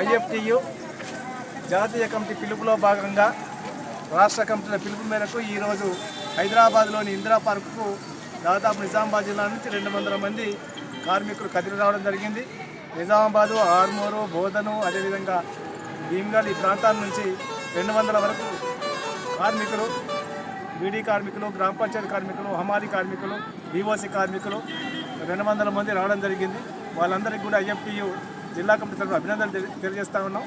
IFTU జాతీయ committee పిలుపులో భాగంగా రాష్ట్ర కమిటీల పిలుపు మేరకు ఈరోజు హైదరాబాద్లోని ఇందిరా పార్కుకు దాదాపు నిజామాబాద్ జిల్లా నుంచి రెండు వందల మంది కార్మికులు కదిలి రావడం జరిగింది. నిజామాబాదు ఆర్మూరు బోధను అదేవిధంగా భీమ్గల్ ఈ ప్రాంతాల నుంచి రెండు వందల వరకు కార్మికులు బీడీ కార్మికులు గ్రామ పంచాయతీ కార్మికులు హమాలి కార్మికులు బీఓసీ కార్మికులు రెండు వందల మంది రావడం జరిగింది. వాళ్ళందరికీ కూడా ఐఎఫ్టియు జిల్లా కమిటీ తరఫున అభినందనలు తెలి- తెలియజేస్తా ఉన్నాం.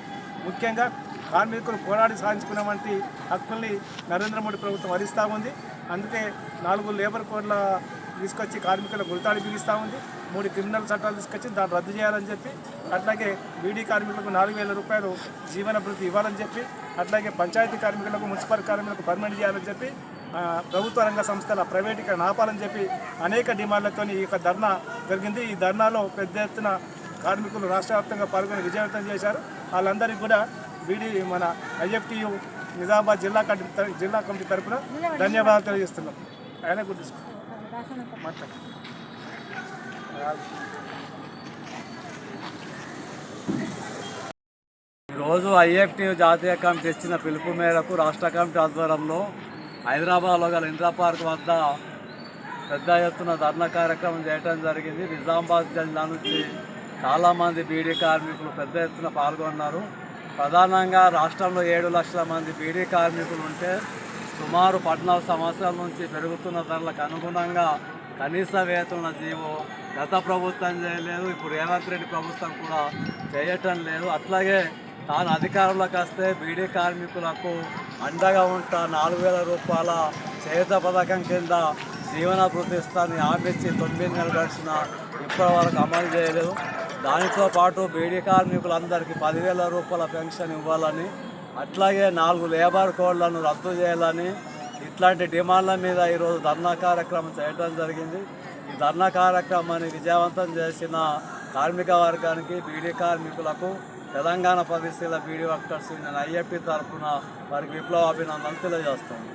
ముఖ్యంగా కార్మికులు పోరాడి సాధించుకున్న వంటి హక్కుల్ని నరేంద్ర మోడీ ప్రభుత్వం వరిస్తూ ఉంది. అందుకే నాలుగు లేబర్ కోడ్ల తీసుకొచ్చి కార్మికుల గుర్తాడి బిగిస్తూ ఉంది. మూడు క్రిమినల్ చట్టాలు తీసుకొచ్చి దాన్ని రద్దు చేయాలని చెప్పి అట్లాగే బీడీ కార్మికులకు నాలుగు వేల రూపాయలు జీవన ఇవ్వాలని చెప్పి అట్లాగే పంచాయతీ కార్మికులకు మున్సిపల్ కార్మికులకు పర్మనెంట్ చేయాలని చెప్పి ప్రభుత్వ రంగ సంస్థల ప్రైవేటీకరణ ఆపాలని చెప్పి అనేక డిమాండ్లతో ఈ యొక్క ధర్నా జరిగింది. ఈ ధర్నాలో పెద్ద ఎత్తున కార్మికులు రాష్ట్ర వ్యాప్తంగా పాల్గొని విజయవంతం చేశారు. వాళ్ళందరికీ కూడా బీడీ మన ఐఎఫ్టియు నిజామాబాద్ జిల్లా కమిటీ జిల్లా కమిటీ తరఫున ధన్యవాదాలు తెలియజేస్తున్నాం. ఆయన మాట్లాడు. ఈరోజు ఐఎఫ్టీ జాతీయ కమిటీ ఇచ్చిన పిలుపు మేరకు రాష్ట్ర కమిటీ ఆధ్వర్యంలో హైదరాబాద్లో గల ఇందిరా పార్క్ వద్ద పెద్ద ఎత్తున ధర్నా కార్యక్రమం చేయడం జరిగింది. నిజామాబాద్ జిల్లా నుంచి చాలామంది బీడీ కార్మికులు పెద్ద ఎత్తున పాల్గొన్నారు. ప్రధానంగా రాష్ట్రంలో ఏడు లక్షల మంది బీడీ కార్మికులు ఉంటే సుమారు పద్నాలుగు సంవత్సరాల నుంచి పెరుగుతున్న ధరలకు అనుగుణంగా కనీస వేతన జీవో గత ప్రభుత్వం చేయలేదు ఇప్పుడు రేవంత్ రెడ్డి ప్రభుత్వం కూడా చేయటం లేదు. అట్లాగే తాను అధికారంలోకి వస్తే బీడీ కార్మికులకు అండగా ఉంటా నాలుగు వేల రూపాయల చేత పథకం కింద జీవన ఇస్తాను ఇస్తానని హామీ ఇచ్చి తొమ్మిది నెలలు గడిచిన ఇప్పటి వరకు అమలు చేయలేదు. దానితో పాటు బీడీ కార్మికులందరికీ పదివేల రూపాయల పెన్షన్ ఇవ్వాలని అట్లాగే నాలుగు లేబర్ కోడ్లను రద్దు చేయాలని ఇట్లాంటి డిమాండ్ల మీద ఈరోజు ధర్నా కార్యక్రమం చేయడం జరిగింది. ఈ ధర్నా కార్యక్రమాన్ని విజయవంతం చేసిన కార్మిక వర్గానికి బీడీ కార్మికులకు తెలంగాణ పరిస్థితుల బీడీ వర్కర్స్ నేను ఐఎఫ్టీ తరఫున వారికి విప్లవ అభినందనలు తెలియజేస్తాను